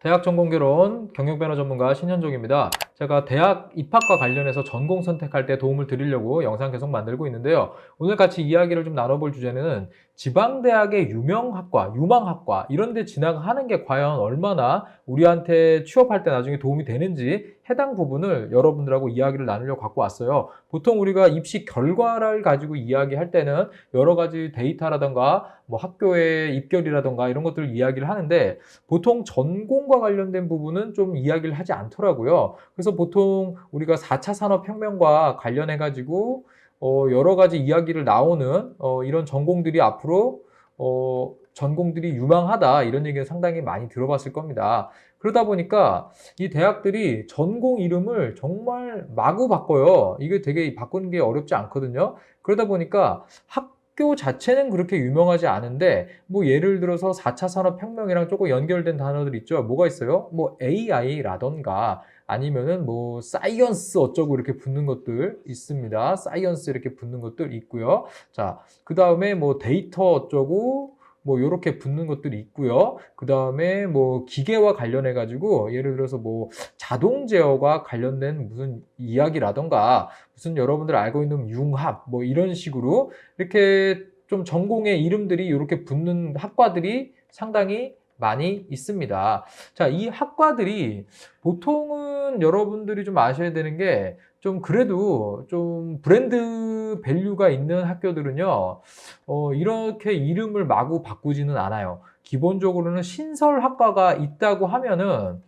대학 전공 결혼 경영변호 전문가 신현종입니다. 제가 대학 입학과 관련해서 전공 선택할 때 도움을 드리려고 영상 계속 만들고 있는데요. 오늘 같이 이야기를 좀 나눠볼 주제는 지방대학의 유명학과, 유망학과 이런 데 진학하는 게 과연 얼마나 우리한테 취업할 때 나중에 도움이 되는지 해당 부분을 여러분들하고 이야기를 나누려고 갖고 왔어요. 보통 우리가 입시 결과를 가지고 이야기할 때는 여러 가지 데이터라던가 뭐 학교의 입결이라던가 이런 것들을 이야기를 하는데 보통 전공과 관련된 부분은 좀 이야기를 하지 않더라고요. 그래서 보통 우리가 4차 산업혁명과 관련해 가지고 어, 여러 가지 이야기를 나오는 어, 이런 전공들이 앞으로 어, 전공들이 유망하다 이런 얘기는 상당히 많이 들어봤을 겁니다. 그러다 보니까 이 대학들이 전공 이름을 정말 마구 바꿔요. 이게 되게 바꾸는 게 어렵지 않거든요. 그러다 보니까 학 교 자체는 그렇게 유명하지 않은데 뭐 예를 들어서 4차 산업혁명이랑 조금 연결된 단어들 있죠. 뭐가 있어요? 뭐 AI라던가 아니면은 뭐 사이언스 어쩌고 이렇게 붙는 것들 있습니다. 사이언스 이렇게 붙는 것들 있고요. 자, 그 다음에 뭐 데이터 어쩌고 뭐 요렇게 붙는 것들이 있고요. 그 다음에 뭐 기계와 관련해 가지고 예를 들어서 뭐 자동 제어가 관련된 무슨 이야기라던가 무슨 여러분들 알고 있는 융합 뭐 이런 식으로 이렇게 좀 전공의 이름들이 이렇게 붙는 학과들이 상당히 많이 있습니다. 자, 이 학과들이 보통은 여러분들이 좀 아셔야 되는 게 좀 그래도 좀 브랜드 밸류가 있는 학교들은요, 어, 이렇게 이름을 마구 바꾸지는 않아요. 기본적으로는 신설학과가 있다고 하면은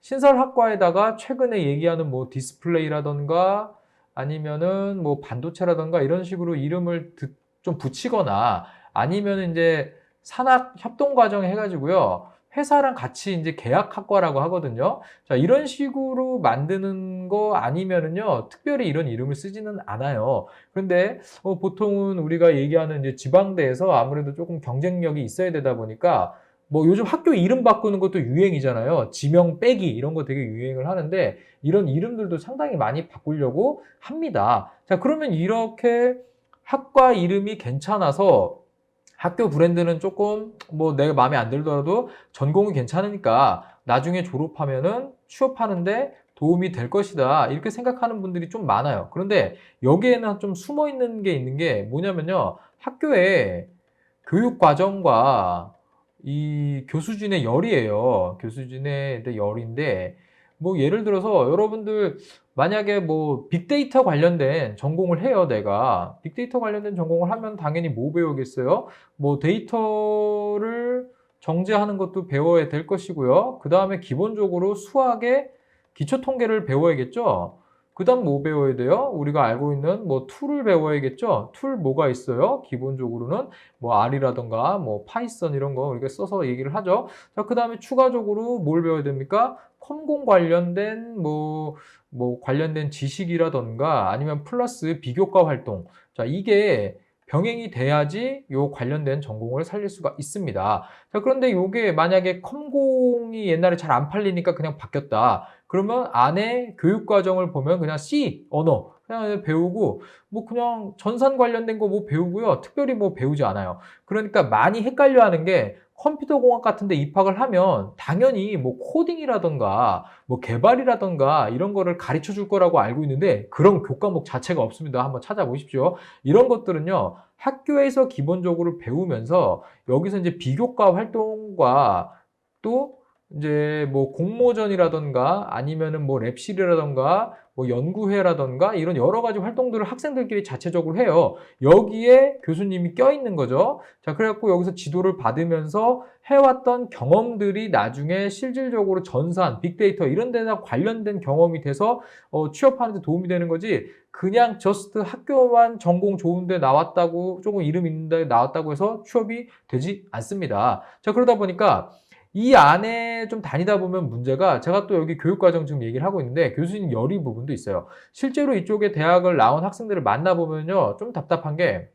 신설학과에다가 최근에 얘기하는 뭐 디스플레이라던가 아니면은 뭐 반도체라던가 이런 식으로 이름을 듣- 좀 붙이거나 아니면 이제 산학 협동 과정 해가지고요. 회사랑 같이 이제 계약학과라고 하거든요. 자, 이런 식으로 만드는 거 아니면은요, 특별히 이런 이름을 쓰지는 않아요. 그런데 어, 보통은 우리가 얘기하는 이제 지방대에서 아무래도 조금 경쟁력이 있어야 되다 보니까 뭐 요즘 학교 이름 바꾸는 것도 유행이잖아요. 지명 빼기 이런 거 되게 유행을 하는데 이런 이름들도 상당히 많이 바꾸려고 합니다. 자, 그러면 이렇게 학과 이름이 괜찮아서 학교 브랜드는 조금 뭐 내가 마음에 안 들더라도 전공이 괜찮으니까 나중에 졸업하면은 취업하는데 도움이 될 것이다. 이렇게 생각하는 분들이 좀 많아요. 그런데 여기에는 좀 숨어 있는 게 있는 게 뭐냐면요. 학교의 교육 과정과 이 교수진의 열이에요. 교수진의 열인데 뭐 예를 들어서 여러분들 만약에 뭐 빅데이터 관련된 전공을 해요, 내가. 빅데이터 관련된 전공을 하면 당연히 뭐 배우겠어요? 뭐 데이터를 정제하는 것도 배워야 될 것이고요. 그 다음에 기본적으로 수학의 기초 통계를 배워야겠죠. 그 다음 뭐 배워야 돼요? 우리가 알고 있는 뭐 툴을 배워야겠죠. 툴 뭐가 있어요? 기본적으로는 뭐 R이라던가 뭐 파이썬 이런 거 우리가 써서 얘기를 하죠. 자, 그 다음에 추가적으로 뭘 배워야 됩니까? 컴공 관련된 뭐, 뭐 관련된 지식이라던가 아니면 플러스 비교과 활동. 자, 이게 병행이 돼야지 요 관련된 전공을 살릴 수가 있습니다. 자, 그런데 요게 만약에 컴공이 옛날에 잘 안 팔리니까 그냥 바뀌었다. 그러면 안에 교육 과정을 보면 그냥 C 언어 그냥 배우고 뭐 그냥 전산 관련된 거 뭐 배우고요. 특별히 뭐 배우지 않아요. 그러니까 많이 헷갈려 하는 게 컴퓨터 공학 같은 데 입학을 하면 당연히 뭐 코딩이라던가 뭐 개발이라던가 이런 거를 가르쳐 줄 거라고 알고 있는데 그런 교과목 자체가 없습니다. 한번 찾아보십시오. 이런 것들은요. 학교에서 기본적으로 배우면서 여기서 이제 비교과 활동과 또 이제 뭐 공모전이라던가 아니면은 뭐 랩실이라던가 뭐 연구회라던가 이런 여러 가지 활동들을 학생들끼리 자체적으로 해요. 여기에 교수님이 껴있는 거죠. 자, 그래갖고 여기서 지도를 받으면서 해왔던 경험들이 나중에 실질적으로 전산, 빅데이터 이런 데나 관련된 경험이 돼서 어, 취업하는 데 도움이 되는 거지 그냥 저스트 학교만 전공 좋은데 나왔다고 조금 이름 있는데 나왔다고 해서 취업이 되지 않습니다. 자, 그러다 보니까 이 안에 좀 다니다 보면 문제가 제가 또 여기 교육과정 지금 얘기를 하고 있는데 교수님 열이 부분도 있어요. 실제로 이쪽에 대학을 나온 학생들을 만나보면요. 좀 답답한 게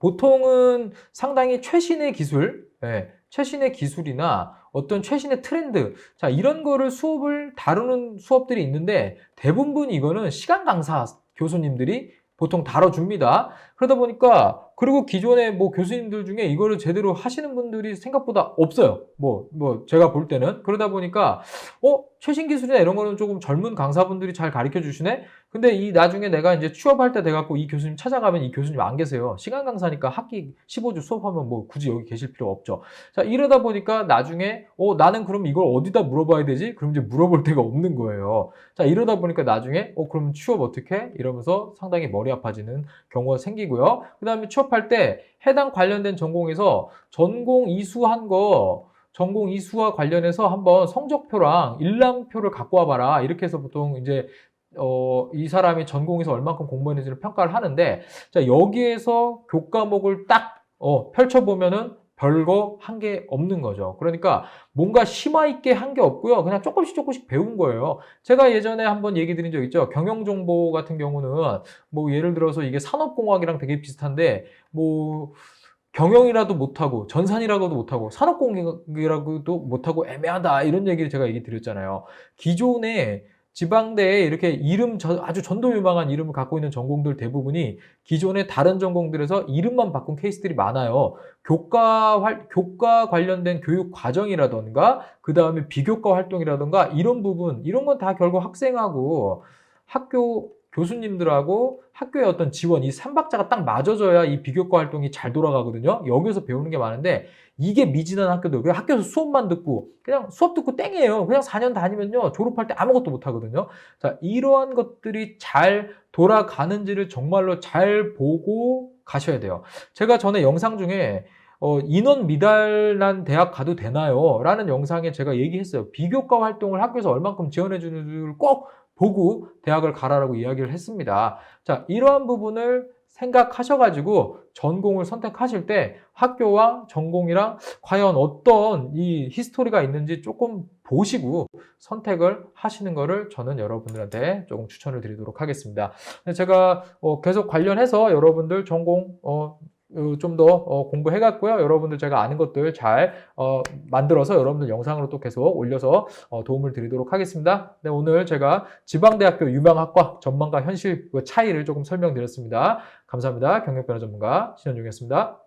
보통은 상당히 최신의 기술, 예, 최신의 기술이나 어떤 최신의 트렌드, 자, 이런 거를 수업을 다루는 수업들이 있는데 대부분 이거는 시간 강사 교수님들이 보통 다뤄줍니다. 그러다 보니까 그리고 기존의 뭐 교수님들 중에 이거를 제대로 하시는 분들이 생각보다 없어요. 뭐, 뭐, 제가 볼 때는. 그러다 보니까, 어, 최신 기술이나 이런 거는 조금 젊은 강사분들이 잘 가르쳐 주시네? 근데 이 나중에 내가 이제 취업할 때 돼 갖고 이 교수님 찾아가면 이 교수님 안 계세요. 시간 강사니까 학기 15주 수업하면 뭐 굳이 여기 계실 필요 없죠. 자, 이러다 보니까 나중에, 어, 나는 그럼 이걸 어디다 물어봐야 되지? 그럼 이제 물어볼 데가 없는 거예요. 자, 이러다 보니까 나중에, 어, 그럼 취업 어떻게? 해? 이러면서 상당히 머리 아파지는 경우가 생기고요. 그 다음에 취업할 때 해당 관련된 전공에서 전공 이수한 거, 전공 이수와 관련해서 한번 성적표랑 일람표를 갖고 와봐라. 이렇게 해서 보통 이제 어, 이 사람이 전공에서 얼만큼 공부했는지를 평가를 하는데, 자, 여기에서 교과목을 딱, 어, 펼쳐보면은 별거 한 게 없는 거죠. 그러니까 뭔가 심화 있게 한 게 없고요. 그냥 조금씩 조금씩 배운 거예요. 제가 예전에 한번 얘기 드린 적 있죠. 경영 정보 같은 경우는 뭐 예를 들어서 이게 산업공학이랑 되게 비슷한데, 뭐, 경영이라도 못하고 전산이라고도 못하고 산업공학이라고도 못하고 애매하다 이런 얘기를 제가 얘기 드렸잖아요. 기존에 지방대에 이렇게 이름 저- 아주 전도 유망한 이름을 갖고 있는 전공들 대부분이 기존의 다른 전공들에서 이름만 바꾼 케이스들이 많아요. 교과 활, 교과 관련된 교육 과정이라던가 그 다음에 비교과 활동이라던가 이런 부분 이런 건 다 결국 학생하고 학교 교수님들하고 학교의 어떤 지원 이 삼박자가 딱 맞아져야 이 비교과 활동이 잘 돌아가거든요. 여기서 배우는 게 많은데 이게 미진한 학교들 그냥 학교에서 수업만 듣고 그냥 수업 듣고 땡이에요. 그냥 4년 다니면요 졸업할 때 아무것도 못 하거든요. 자 이러한 것들이 잘 돌아가는지를 정말로 잘 보고 가셔야 돼요. 제가 전에 영상 중에 어, 인원 미달난 대학 가도 되나요? 라는 영상에 제가 얘기했어요. 비교과 활동을 학교에서 얼만큼 지원해 주는지를 꼭 보고 대학을 가라라고 이야기를 했습니다. 자, 이러한 부분을 생각하셔가지고 전공을 선택하실 때 학교와 전공이랑 과연 어떤 이 히스토리가 있는지 조금 보시고 선택을 하시는 거를 저는 여러분들한테 조금 추천을 드리도록 하겠습니다. 제가 어, 계속 관련해서 여러분들 전공 어, 좀 더 공부해갔고요. 여러분들 제가 아는 것들 잘 어, 만들어서 여러분들 영상으로 또 계속 올려서 어, 도움을 드리도록 하겠습니다. 네, 오늘 제가 지방대학교 유명학과 전망과 현실 그 차이를 조금 설명드렸습니다. 감사합니다. 경력변호 전문가 신현중이었습니다.